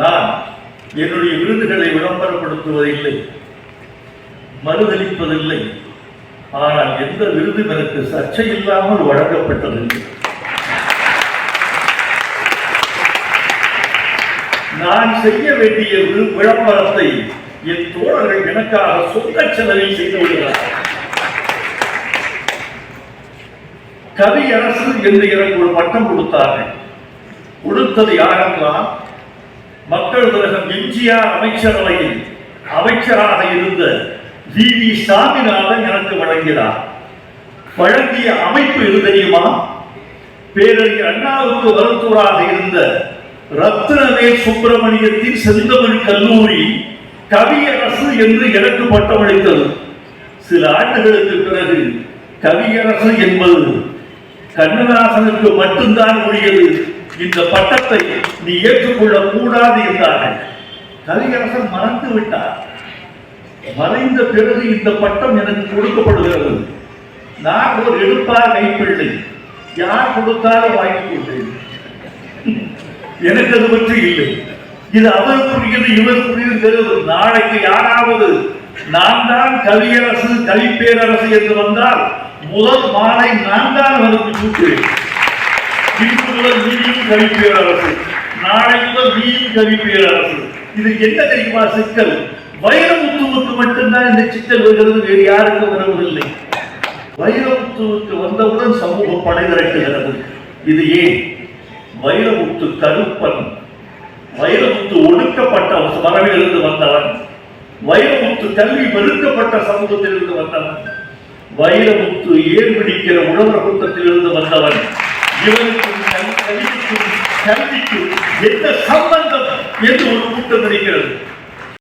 நான் என்னுடைய விருதுகளை விளம்பரப்படுத்துவதில்லை மறுதளிப்பதில்லை. ஆனால் எந்த விருதும் எனக்கு சர்ச்சை இல்லாமல் வழங்கப்பட்டதில்லை. நான் செய்ய வேண்டிய விளம்பரத்தை என் தோழர்கள் எனக்காக சொந்த செலவில் செய்து விடுகிறார்கள். கவி அரசு என்று எனக்கு ஒரு பட்டம் கொடுத்தார்கள். கொடுத்தது யாரெல்லாம்? மக்கள் திலகம் எம்ஜிஆர் அமைச்சரவையில் அமைச்சராக இருந்த வி வி சாமிநாதன் எனக்கு வழங்கினார். வழங்கிய அமைப்பு எது தெரியுமா? பேரறிஞர் அண்ணாவுக்கு மருத்துவராக இருந்த ரத்னவே சுப்பிரமணியத்தின் செந்தமிழ் கல்லூரி கவியரசு என்று எனக்கு பட்டமளித்தது. சில ஆண்டுகளுக்கு பிறகு கவியரசு என்பது கண்ணதாசனுக்கு மட்டும்தான் உரியது. இந்த பட்டத்தை நீ ஏற்றுக்கொள்ள கூடாது என்றார்கள். கவியரசன் மறந்து விட்டார். மறைந்த பிறகு இந்த பட்டம் எனக்கு கொடுக்கப்படுகிறது. நான் ஒரு எடுப்பார் கைப்பிள்ளை. யார் கொடுத்தாலும் வாங்கிக் கொண்டேன் எனக்கு அது பற்றி இல்லை. இது அவருக்குரியது இவருக்குரியது நாளைக்கு யாராவது நான் தான் கவியரசு கவிப்பேரரசு என்று வந்தால் முதல் மாலை நான் தான் அவருக்கு சூட்டுவேன். இன்று முதல் நீயும் கவிப்பேரரசு நாளை முதல் நீயும் கவிப்பேரரசு இது என்ன தெரியுமா சிக்கல்? வைரமுத்துவுக்கு மட்டும்தான் இந்த சிக்கல் வருகிறது வேறு யாருக்கும் வருவதில்லை. வைரமுத்துவுக்கு வந்தவுடன் சமூகம் படை இது ஏன்? வைரமுத்து கருப்பன். வைரமுத்து ஒடுக்கப்பட்ட மரபிலிருந்து வந்தவன். வைரமுத்து கல்வி வெறுக்கப்பட்ட சமூகத்திலிருந்து வந்தவன். வைரமுத்து ஏர் பிடிக்கிற உழவர் கூட்டத்திலிருந்து வந்தவன். இவருக்கும் கல்விக்கும் கல்விக்கும் எந்த சம்பந்தம் என்று ஒரு கூட்டம் இருக்கிறது.